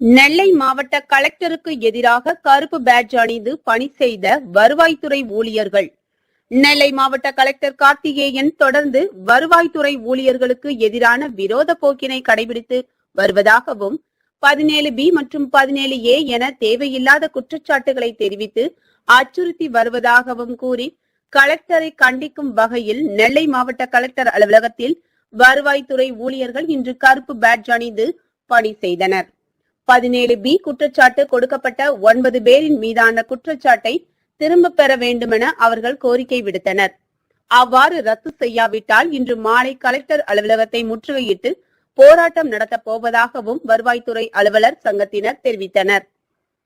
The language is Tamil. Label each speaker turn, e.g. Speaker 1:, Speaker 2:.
Speaker 1: நெல்லை மாவட்ட கலெக்டருக்கு எதிராக கருப்பு பேட்ஜ் அணிந்து பணி செய்த வருவாய்த்துறை ஊழியர்கள். நெல்லை மாவட்ட கலெக்டர் கார்த்திகேயன் தொடர்ந்து வருவாய்த்துறை ஊழியர்களுக்கு எதிரான விரோத போக்கினை கடைபிடித்து வருவதாகவும் பதினேழு பி மற்றும் பதினேழு ஏ என தேவையில்லாத குற்றச்சாட்டுகளை தெரிவித்து அச்சுறுத்தி வருவதாகவும் கூறி கலெக்டரை கண்டிக்கும் வகையில் நெல்லை மாவட்ட கலெக்டர் அலுவலகத்தில் வருவாய்த்துறை ஊழியர்கள் இன்று கருப்பு பேட்ஜ் அணிந்து பணி செய்தனர். பதினேழு பி குற்றச்சாட்டு கொடுக்கப்பட்ட ஒன்பது பேரின் மீதான குற்றச்சாட்டை திரும்ப பெற வேண்டுமென அவர்கள் கோரிக்கை விடுத்தனர். அவ்வாறு ரத்து செய்யாவிட்டால் இன்று மாலை கலெக்டர் அலுவலகத்தை முற்றுகையிட்டு போராட்டம் நடத்தப் போவதாகவும் வருவாய்த்துறை அலுவலர் சங்கத்தினர் தெரிவித்தனர்.